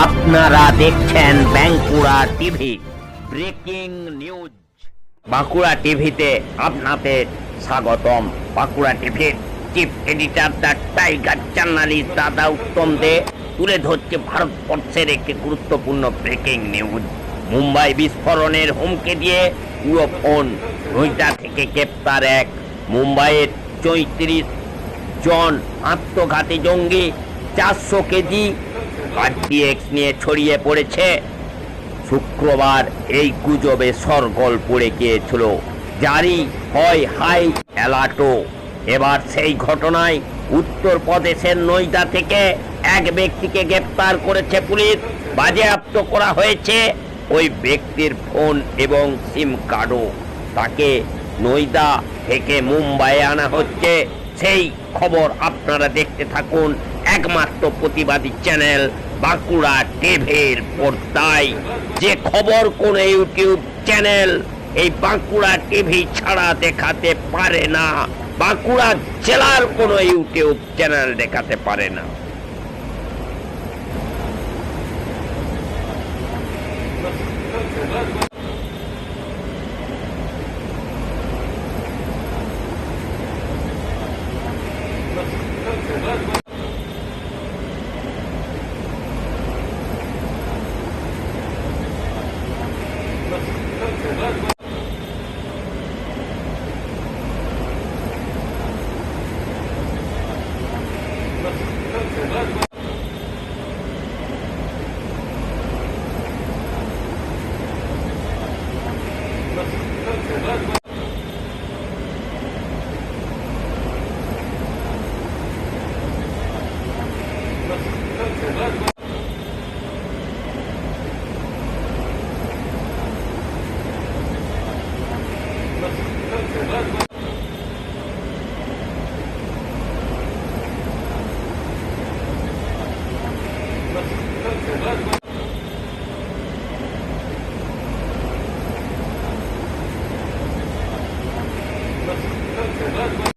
আপনারা দেখছেন Bankura TV. Breaking news. Bankura টিভিতে আপনাদের স্বাগতম। বাঁকুড়া টিভির chief editor the tiger journalist দাদা উত্তম দে তুলে ধরছে ভারতবর্ষের একটি গুরুত্বপূর্ণ ব্রেকিং নিউজ। মুম্বাই বিস্ফোরণের হুমকি দিয়ে পুরো ফোন নৈটা থেকে গ্রেপ্তার এক মুম্বাইয়ের চৈত্রিশ জন আত্মঘাতী জঙ্গি। চারশো কেজি আরটিএক্স নিয়ে ছড়িয়ে পড়েছে। শুক্রবার এই গুজবে সরগোল পড়ে গিয়েছিল। জারি হয় হাই অ্যালার্টও। এবার সেই ঘটনায় উত্তরপ্রদেশের নৈদা থেকে এক ব্যক্তিকে গ্রেপ্তার করেছে পুলিশ। বাজেয়াপ্ত করা হয়েছে ওই ব্যক্তির ফোন এবং সিম কার্ডও। তাকে নৈদা থেকে মুম্বাইয়ে আনা হচ্ছে। সেই খবর আপনারা দেখতে থাকুন একমাত্র প্রতিবাদী চ্যানেল বাঁকুড়া টিভির পর্দায়। যে খবর কোন ইউটিউব চ্যানেল এই বাঁকুড়া টিভি ছাড়া দেখাতে পারে না। বাঁকুড়া জেলার কোনো ইউটিউব চ্যানেল দেখাতে পারে না। Good.